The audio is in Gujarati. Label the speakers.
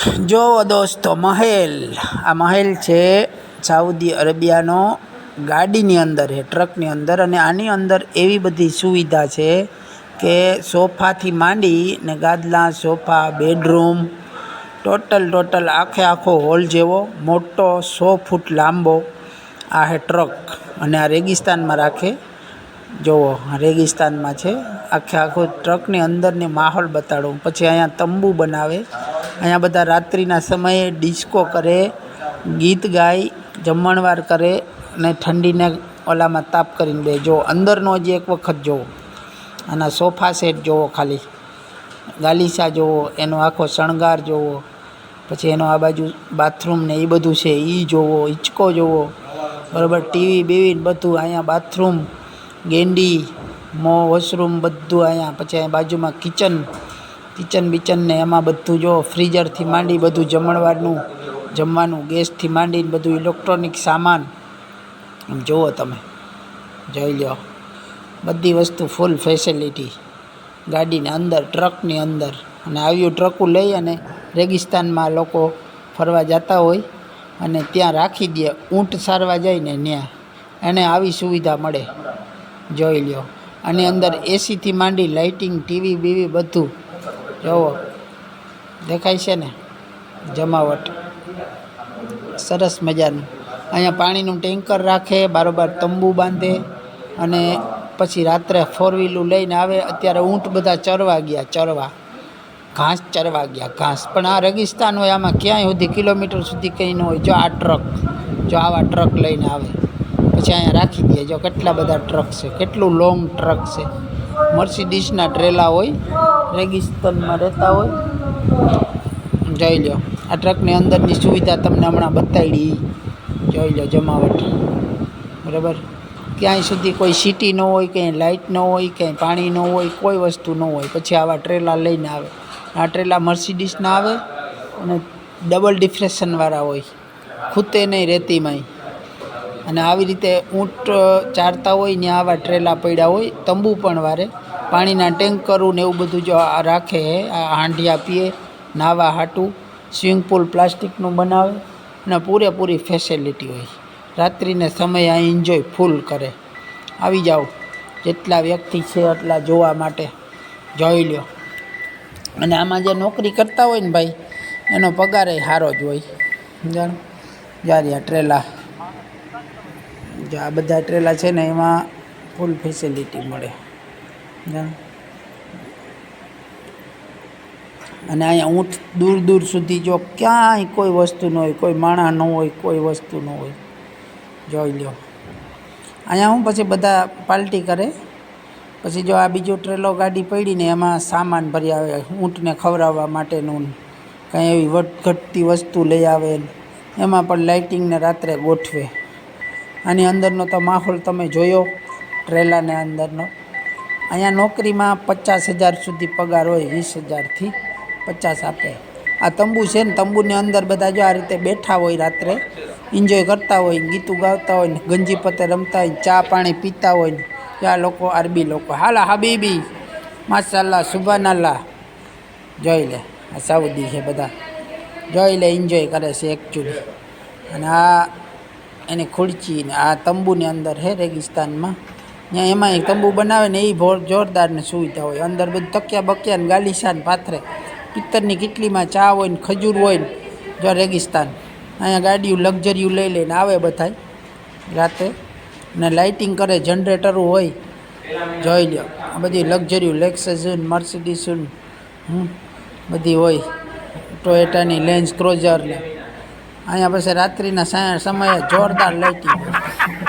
Speaker 1: જો દોસ્તો, મહેલ. આ મહેલ છે સાઉદી અરેબિયાનો ગાડીની અંદર છે ટ્રકની અંદર. અને આની અંદર એવી બધી સુવિધા છે કે સોફાથી માંડી ને ગાદલા, સોફા, બેડરૂમ, ટોટલ ટોટલ આખે આખો હોલ જેવો, મોટો સો ફૂટ લાંબો આ હે ટ્રક. અને આ રેગિસ્તાનમાં રાખે. જુઓ રેગિસ્તાનમાં છે. આખે આખો ટ્રકની અંદરની માહોલ બતાડો. પછી અહીંયા તંબુ બનાવે. અહીંયા બધા રાત્રિના સમયે ડિસ્કો કરે, ગીત ગાય, જમણવાર કરે અને ઠંડીને ઓલામાં તાપ કરીને બે જો અંદરનો જે એક વખત જુઓ આના સોફા સેટ જુઓ ખાલી. ગાલીસા જુઓ એનો આખો શણગાર જુઓ પછી એનો આ બાજુ બાથરૂમ ને એ બધું છે એ જુઓ હિંચકો જુઓ બરાબર, ટીવી બીવી બધું અહીંયા બાથરૂમ ગેંડી, મો વોશરૂમ બધું અહીંયા, પછી અહીંયા બાજુમાં કિચન કિચન બિચન ને એમાં બધું જો ફ્રીઝરથી માંડી બધું જમણવારનું, જમવાનું, ગેસથી માંડીને બધું ઇલેક્ટ્રોનિક સામાન. જુઓ તમે, જોઈ લો બધી વસ્તુ ફૂલ ફેસિલિટી ગાડીની અંદર ટ્રકની અંદર. અને આવ્યું ટ્રકું લઈ અને રેગિસ્તાનમાં લોકો ફરવા જતા હોય અને ત્યાં રાખી દે, ઊંટ સારવા જાય ને ત્યાં. એને આવી સુવિધા મળે. જોઈ લો આની અંદર એસીથી માંડી લાઇટિંગ ટીવી બીવી બધું. જુઓ દેખાય છે ને? જમાવટ. સરસ મજાનું. અહીંયા પાણીનું ટેન્કર રાખે, બારોબાર તંબુ બાંધે અને પછી રાત્રે ફોર વ્હીલું લઈને આવે. અત્યારે ઊંટ બધા ચરવા ગયા, ચરવા. ઘાસ ચરવા ગયા, ઘાસ. પણ આ રેગિસ્તાન હોય, આમાં ક્યાંય સુધી કિલોમીટર સુધી કંઈ ન હોય. જો આ ટ્રક, જો આવા ટ્રક લઈને આવે. પછી અહીંયા રાખી દે, જો કેટલા બધા ટ્રક છે, કેટલું લોંગ ટ્રક છે. મર્સિડીસના ટ્રેલા હોય, રેગિસ્તાનમાં રહેતા હોય. જોઈ લો આ ટ્રકની અંદરની સુવિધા તમને હમણાં બતાવી જોઈ લો જમાવટ. બરાબર? ક્યાંય સુધી કોઈ સિટી ન હોય, ક્યાંય લાઇટ ન હોય, ક્યાંય પાણી ન હોય, કોઈ વસ્તુ ન હોય. પછી આવા ટ્રેલા લઈને આવે. આ ટ્રેલા મર્સિડીઝના આવે અને ડબલ ડિફ્રેશનવાળા હોય. ખૂતે નહીં રેતીમાંય અને આવી રીતે ઊંટ ચારતા હોય ને આવા ટ્રેલા પડ્યા હોય, તંબુ પણ વારે. પાણીના ટેન્કરું ને એવું બધું જો રાખે, આ હાંડિયા પીએ, નાવા હાટું, સ્વિમિંગ પુલ પ્લાસ્ટિકનું બનાવે અને પૂરેપૂરી ફેસિલિટી હોય. રાત્રિને સમય આ એન્જોય ફૂલ કરે. આવી જાઓ. જેટલા વ્યક્તિ છે એટલા જોવા માટે. જોઈ લ્યો. અને આમાં જે નોકરી કરતા હોય ને ભાઈ, એનો પગાર સારો જ હોય. જાણ જારિયા ટ્રેલા જો આ બધા ટ્રેલા છે ને એમાં ફૂલ ફેસિલિટી મળે. અને અહીંયા ઊંટ દૂર દૂર સુધી જો ક્યાંય કોઈ વસ્તુ ન હોય, કોઈ માણા ન હોય, કોઈ વસ્તુ ન હોય, જોઈ લો અહીંયા હું પછી બધા પાર્ટી કરે. પછી જો આ બીજો ટ્રેલો ગાડી પડીને એમાં સામાન ભરી આવે, ઊંટને ખવડાવવા માટેનું, કંઈ એવી વધઘટતી વસ્તુ લઈ આવે, એમાં પણ લાઇટિંગને રાત્રે ગોઠવે. આની અંદરનો તો માહોલ તમે જોયો, ટ્રેલાને અંદરનો. અહીંયા નોકરીમાં પચાસ હજાર સુધી પગાર હોય, વીસ હજારથી પચાસ આપે. આ તંબુ છે ને, તંબુની અંદર બધા જો આ રીતે બેઠા હોય રાત્રે એન્જોય કરતા હોય ગીતું ગાતા હોય ને, ગંજી પતે રમતા હોય ચા પાણી પીતા હોય ને આ લોકો અરબી લોકો, હાલા હબીબી માશાલ્લા સુબાનલ્લાહ જોઈ લે, આ સાઉદી છે બધા. જોઈ લે એન્જોય કરે છે એકચ્યુઅલી અને આ એની ખુરચી ને આ તંબુની અંદર હે રેગિસ્તાનમાં. ત્યાં એમાં એક તંબુ બનાવે ને એ ભોર જોરદાર ને સુવિધા હોય. અંદર બધું તકિયા બકિયા ને ગાલીસા ને પાથરે. પિત્તરની કિટલીમાં ચા હોય ને ખજૂર હોય ને જો રેગિસ્તાન. અહીંયા ગાડીઓ લક્ઝરીઓ લઈ લઈને આવે બધાય રાતે. ને લાઇટિંગ કરે, જનરેટરો હોય. જોઈ લો આ બધી લક્ઝરીઓ લેક્સઝન મર્સિડીસન બધી હોય. ટોયેટાની લેન્સ ક્રોઝર ને અહીંયા પછી રાત્રિના સમયે જોરદાર લાઇટિંગ હોય